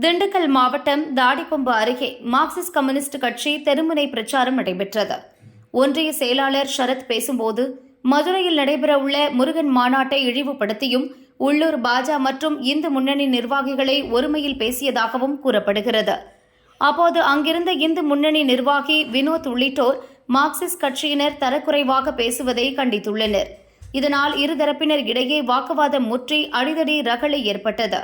திண்டுக்கல் மாவட்டம் தாடிக்கொம்பு அருகே Marxist communist கட்சி தெருமுனை பிரச்சாரம் நடைபெற்றது. ஒன்றிய செயலாளர் சரத் பேசும்போது மதுரையில் நடைபெறவுள்ள முருகன் மாநாட்டை இழிவுபடுத்தியும் உள்ளூர் பாஜ மற்றும் இந்து முன்னணி நிர்வாகிகளை ஒருமையில் பேசியதாகவும் கூறப்படுகிறது. அப்போது அங்கிருந்த இந்து முன்னணி நிர்வாகி வினோத் உள்ளிட்டோர் மார்க்சிஸ்ட் கட்சியினர் தரக்குறைவாக பேசுவதை கண்டித்துள்ளனர். இதனால் இருதரப்பினர் இடையே வாக்குவாதம் முற்றி அடிதடி ரகளை ஏற்பட்டது.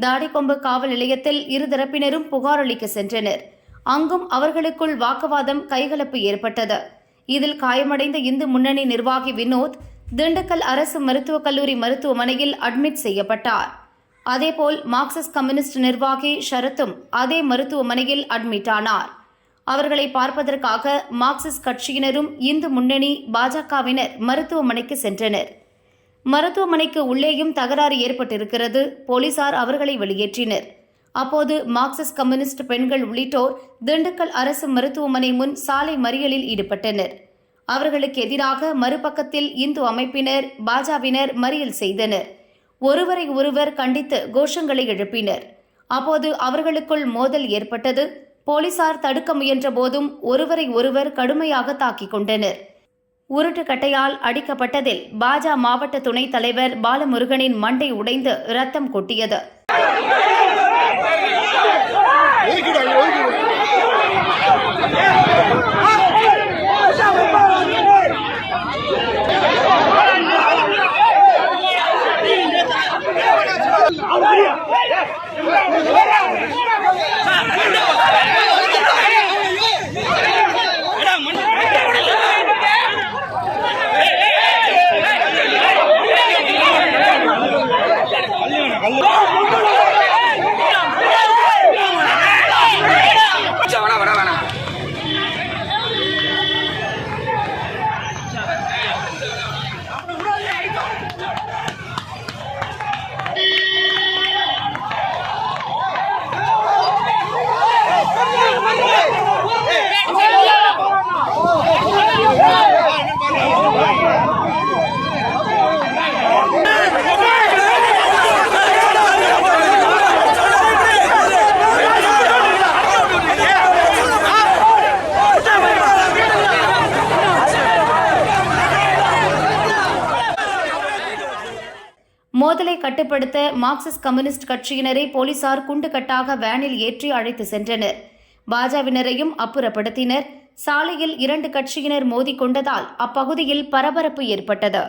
தாடிக்கொம்பு காவல் நிலையத்தில் இருதரப்பினரும் புகார் அளிக்க சென்றனர். அங்கும் அவர்களுக்குள் வாக்குவாதம் கைகலப்பு ஏற்பட்டது. இதில் காயமடைந்த இந்து முன்னணி நிர்வாகி வினோத் திண்டுக்கல் அரசு மருத்துவக் கல்லூரி மருத்துவமனையில் அட்மிட் செய்யப்பட்டார். அதேபோல் மார்க்சிஸ்ட் கம்யூனிஸ்ட் நிர்வாகி ஷரத்தும் அதே மருத்துவமனையில் அட்மிட் ஆனார். அவர்களை பார்ப்பதற்காக மார்க்சிஸ்ட் கட்சியினரும் இந்து முன்னணி பாஜகவினர் மருத்துவமனைக்கு சென்றனர். மருத்துவமனைக்கு உள்ளேயும் தகராறு ஏற்பட்டிருக்கிறது. போலீசார் அவர்களை வெளியேற்றினர். அப்போது மார்க்சிஸ்ட் கம்யூனிஸ்ட் பெண்கள் உள்ளிட்டோர் திண்டுக்கல் அரசு மருத்துவமனை முன் சாலை மறியலில் ஈடுபட்டனர். அவர்களுக்கு எதிராக மறுபக்கத்தில் இந்து அமைப்பினர் பாஜவினர் மறியல் செய்தனர். ஒருவரை ஒருவர் கண்டித்து கோஷங்களை எழுப்பினர். அப்போது அவர்களுக்குள் மோதல் ஏற்பட்டது. போலீசார் தடுக்க முயன்ற போதும் ஒருவரை ஒருவர் கடுமையாக தாக்கிக் கொண்டனர். உருட்டுக்கட்டையால் அடிக்கப்பட்டதில் பாஜ மாவட்ட துணைத் தலைவர் பாலமுருகனின் மண்டை உடைந்து ரத்தம் கொட்டியது. மோதலை கட்டுப்படுத்த மார்க்சிஸ்ட் கம்யூனிஸ்ட் கட்சியினரை போலீசார் குண்டுகட்டாக வேனில் ஏற்றி அழைத்து சென்றனர். பாஜவினரையும் அப்புறப்படுத்தினர். சாலையில் இரண்டு கட்சியினர் மோதிக்கொண்டதால் அப்பகுதியில் பரபரப்பு ஏற்பட்டது.